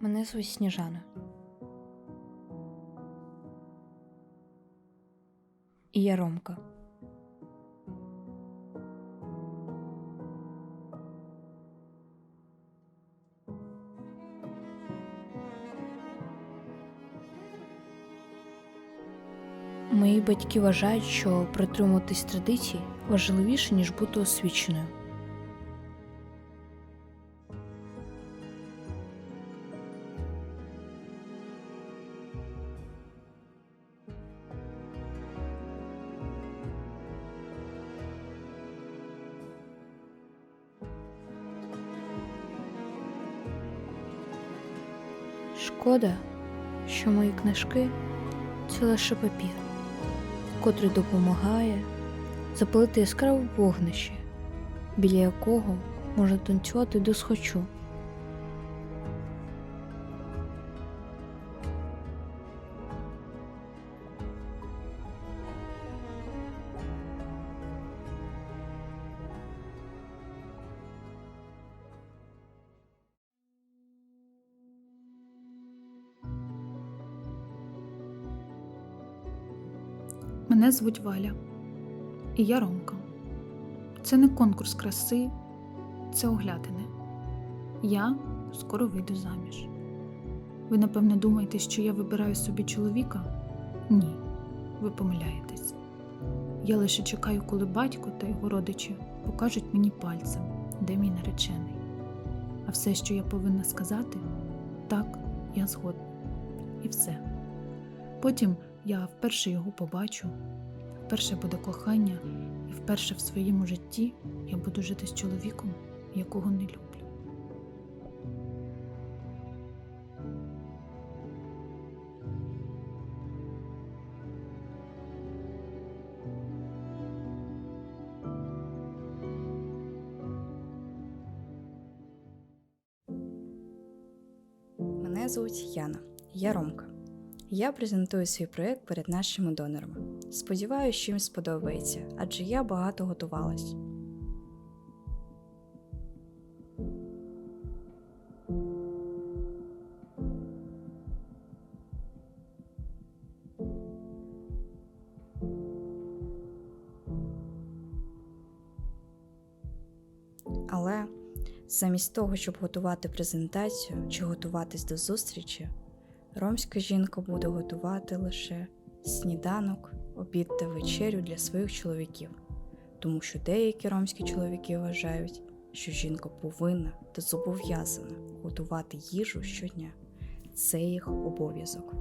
Мене звуть Сніжана. І я Ромка. Мої батьки вважають, що притримуватись традицій важливіше, ніж бути освіченою. Шкода, що мої книжки це лише папір, котрий допомагає запалити яскраве вогнище, біля якого можна танцювати до Мене звуть Валя, і я Ромка. Це не конкурс краси, це оглядини. Я скоро вийду заміж. Ви, напевне, думаєте, що я вибираю собі чоловіка? Ні, ви помиляєтесь. Я лише чекаю, коли батько та його родичі покажуть мені пальцем, де мій наречений. А все, що я повинна сказати, так, я згодна. І все. Потім я вперше його побачу, вперше буде кохання, і вперше в своєму житті я буду жити з чоловіком, якого не люблю. Мене звуть Яна, я Ромка. Я презентую свій проєкт перед нашими донорами. Сподіваюсь, що їм сподобається, адже я багато готувалась. Але замість того, щоб готувати презентацію чи готуватись до зустрічі, ромська жінка буде готувати лише сніданок, обід та вечерю для своїх чоловіків, тому що деякі ромські чоловіки вважають, що жінка повинна та зобов'язана готувати їжу щодня. Це їх обов'язок.